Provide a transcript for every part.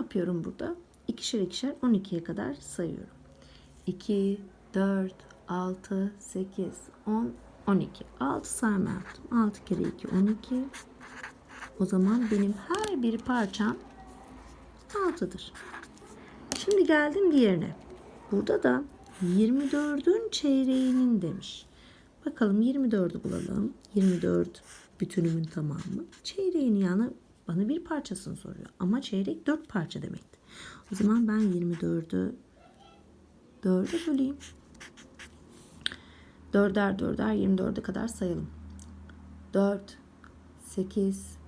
yapıyorum burada? İkişer ikişer 12'ye kadar sayıyorum. 2, 4, 6, 8, 10, 12. 6 sayma yaptım. 6 kere 2, 12. O zaman benim her bir parçam 6'dır. Şimdi geldim diğerine. Burada da 24'ün çeyreğinin demiş. Bakalım 24'ü bulalım. 24 bütünümün tamamı. Çeyreğin yanı bana bir parçasını soruyor. Ama çeyrek 4 parça demekti. O zaman ben 24'ü 4'e böleyim. Dörder dörder 24'e kadar sayalım. 4, 8,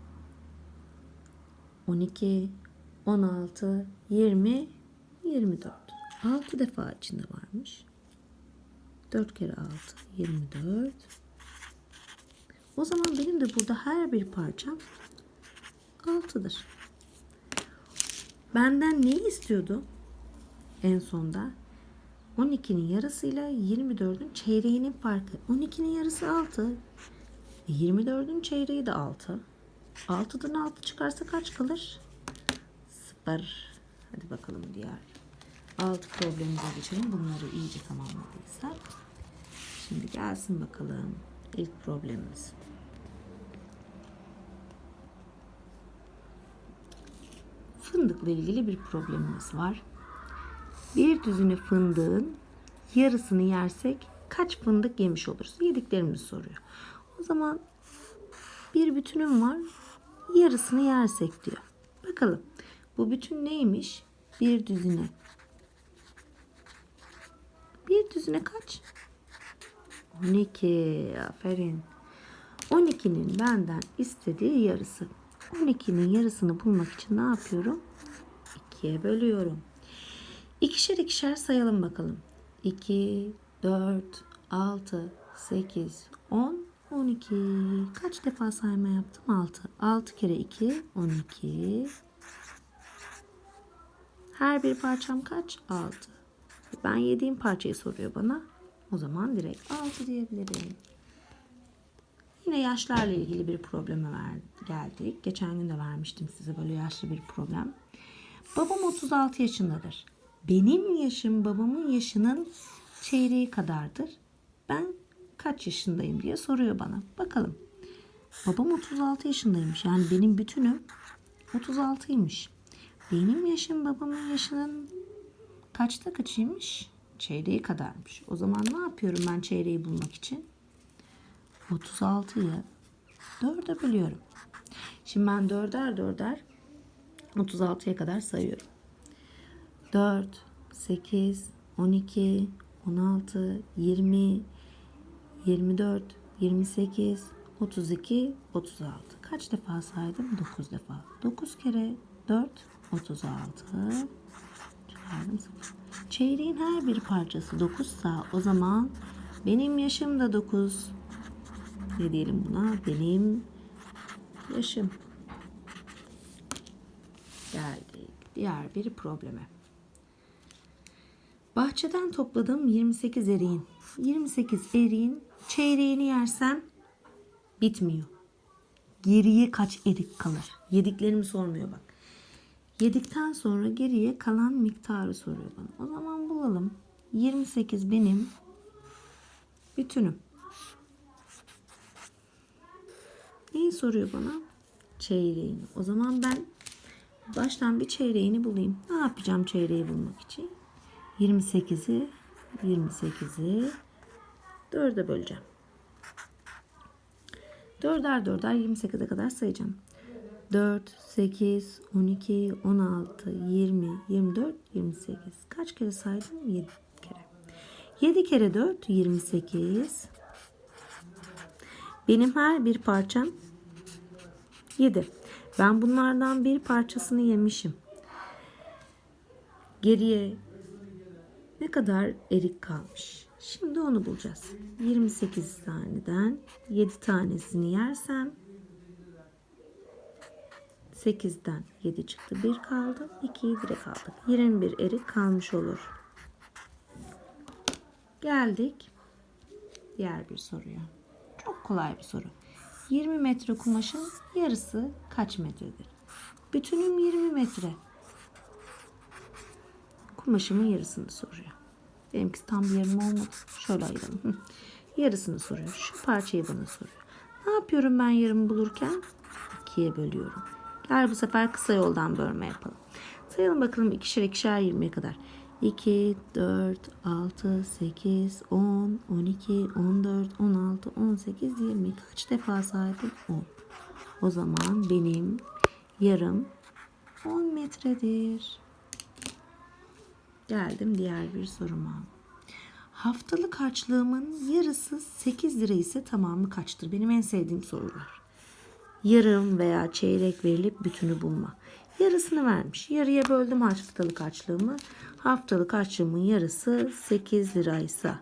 12, 16, 20, 24. 6 defa içinde varmış. 4 kere 6, 24. O zaman benim de burada her bir parçam 6'dır. Benden neyi istiyordu? En sonda 12'nin yarısıyla 24'ün çeyreğinin farkı. 12'nin yarısı 6. E, 24'ün çeyreği de 6. 6'dan 6 çıkarsa kaç kalır? 0. Hadi bakalım diğer. 6 problemimize geçelim. Bunları iyice tamamladıysak. Şimdi gelsin bakalım ilk problemimiz. Fındıkla ilgili bir problemimiz var. Bir düzine fındığın yarısını yersek kaç fındık yemiş oluruz? Yediklerimizi soruyor. O zaman bir bütünüm var. Yarısını yersek diyor. Bakalım. Bu bütün neymiş? Bir düzine. Bir düzine kaç? 12. Aferin. 12'nin benden istediği yarısı. 12'nin yarısını bulmak için ne yapıyorum? 2'ye bölüyorum. İkişer ikişer sayalım bakalım. 2, 4, 6, 8, 10, 12. Kaç defa sayma yaptım? 6. 6 kere 2, 12. Her bir parçam kaç? 6. Ben yediğim parçayı soruyor bana. O zaman direkt 6 diyebilirim. Yine yaşlarla ilgili bir probleme ver, geldik. Geçen gün de vermiştim size böyle yaşlı bir problem. Babam 36 yaşındadır. Benim yaşım babamın yaşının çeyreği kadardır. Ben kaç yaşındayım diye soruyor bana. Bakalım. Babam 36 yaşındaymış. Yani benim bütünüm 36'ymış. Benim yaşım babamın yaşının kaçta kaçıymış? Çeyreği kadarmış. O zaman ne yapıyorum ben çeyreği bulmak için? 36'yı 4'e bölüyorum. Şimdi ben dörder dörder 36'ya kadar sayıyorum. 4, 8, 12, 16, 20, 24, 28, 32, 36. Kaç defa saydım? 9 defa. 9 kere 4, 36. Çıkardım 0. Çeyreğin her bir parçası 9 sa o zaman benim yaşım da 9. Ne diyelim buna? Benim yaşım. Geldik diğer bir probleme. Bahçeden topladığım 28 eriğin. 28 eriğin çeyreğini yersem bitmiyor. Geriye kaç erik kalır? Yediklerimi sormuyor bak. Yedikten sonra geriye kalan miktarı soruyor bana. O zaman bulalım. 28 benim bütünüm. Neyi soruyor bana? Çeyreğini. O zaman ben baştan bir çeyreğini bulayım. Ne yapacağım çeyreği bulmak için? 28'i 28'i 4'e böleceğim. Dörder dörder 28'e kadar sayacağım. 4, 8, 12, 16, 20, 24, 28. Kaç kere saydım? 7 kere. 7 kere 4, 28. Benim her bir parçam 7. Ben bunlardan bir parçasını yemişim. Geriye ne kadar erik kalmış? Şimdi onu bulacağız. 28 taneden 7 tanesini yersem 8'den 7 çıktı. 1 kaldı. 2'yi direkt aldık. 21 erik kalmış olur. Geldik diğer bir soruya. Kolay bir soru. 20 metre kumaşın yarısı kaç metredir? Bütünüm 20 metre. kumaşımın yarısını soruyor. Benimkisi tam bir yarım olmadı. Şöyle ayıralım. Yarısını soruyor. Şu parçayı bana soruyor. Ne yapıyorum ben yarımı bulurken? İkiye bölüyorum. Gel bu sefer kısa yoldan bölme yapalım. Sayalım bakalım ikişer ikişer 20'ye kadar. 2, 4, 6, 8, 10, 12, 14, 16, 18, 20. Kaç defa saydım? 10. O zaman benim yarım 10 metredir. Geldim diğer bir soruma. Haftalık harçlığımın yarısı 8 lira ise tamamı kaçtır? Benim en sevdiğim sorular. Yarım veya çeyrek verilip bütünü bulma. Yarısını vermiş. Yarıya böldüm haftalık harçlığımı. Haftalık harçlığımın yarısı 8 liraysa.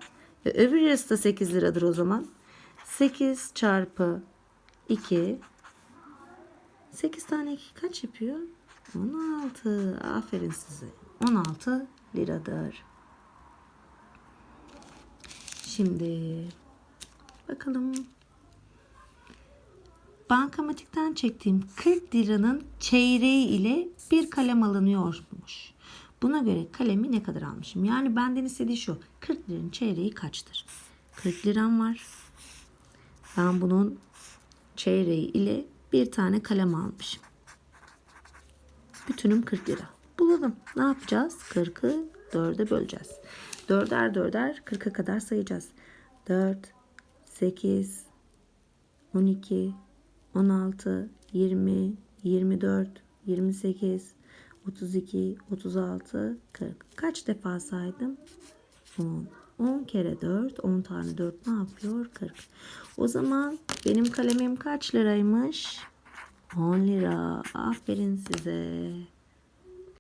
E, öbür yarısı da 8 liradır o zaman. 8 çarpı 2 8 tane 2 kaç yapıyor? 16. Aferin size. 16 liradır. Şimdi bakalım. Bankamatikten çektiğim 40 liranın çeyreği ile bir kalem alınıyormuş. Buna göre kalemi ne kadar almışım? Yani benden istediği şu. 40 liranın çeyreği kaçtır? 40 liram var. Ben bunun çeyreği ile bir tane kalem almışım. Bütünüm 40 lira. Bulalım. Ne yapacağız? 40'ı 4'e böleceğiz. Dörder dörder 40'a kadar sayacağız. 4, 8, 12, 16, 20, 24, 28, 32, 36, 40. Kaç defa saydım? 10. 10 kere 4, 10 tane 4 ne yapıyor? 40. O zaman benim kalemim kaç liraymış? 10 lira. Aferin size.